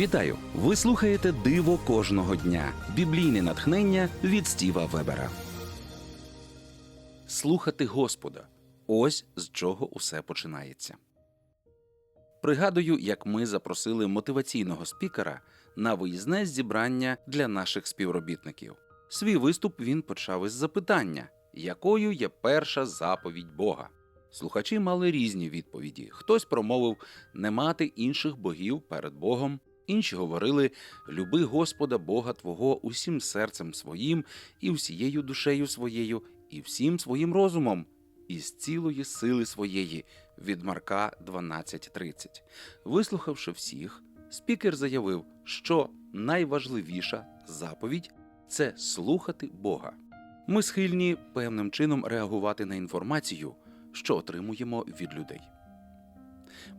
Вітаю! Ви слухаєте Диво кожного дня. Біблійне натхнення від Стіва Вебера. Слухати Господа. Ось з чого усе починається. Пригадую, як ми запросили мотиваційного спікера на виїзне зібрання для наших співробітників. Свій виступ він почав із запитання, якою є перша заповідь Бога. Слухачі мали різні відповіді. Хтось промовив не мати інших богів перед Богом, інші говорили люби Господа Бога Твого усім серцем своїм і всією душею своєю, і всім своїм розумом, і з цілої сили своєї від Марка 12.30. Вислухавши всіх, спікер заявив, що найважливіша заповідь це слухати Бога. Ми схильні певним чином реагувати на інформацію, що отримуємо від людей.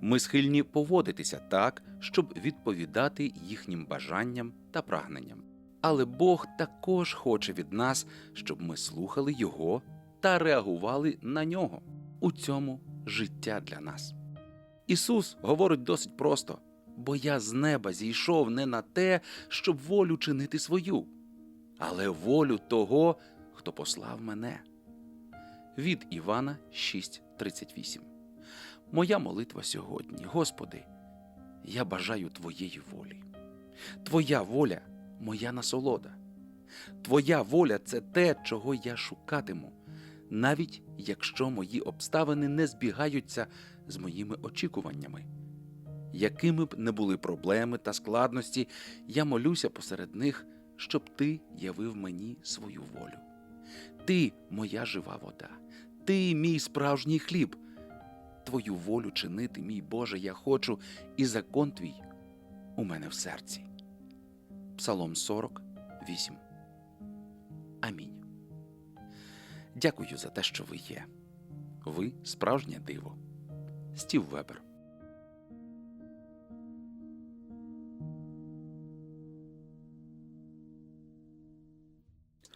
Ми схильні поводитися так, щоб відповідати їхнім бажанням та прагненням. Але Бог також хоче від нас, щоб ми слухали Його та реагували на нього. У цьому життя для нас. Ісус говорить досить просто: бо я з неба зійшов не на те, щоб волю чинити свою, але волю того, хто послав мене. Від Івана 6:38 Моя молитва сьогодні, Господи, я бажаю Твоєї волі. Твоя воля моя насолода. Твоя воля це те, чого я шукатиму, навіть якщо мої обставини не збігаються з моїми очікуваннями. Якими б не були проблеми та складності, я молюся посеред них, щоб ти явив мені свою волю. Ти моя жива вода, ти мій справжній хліб. Твою волю чинити, мій Боже, я хочу, і закон твій у мене в серці. Псалом 48. Амінь. Дякую за те, що ви є. Ви справжнє диво. Стів Вебер.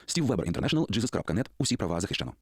Стів Вебер Інтернешнл, Jesus.net. Усі права захищено.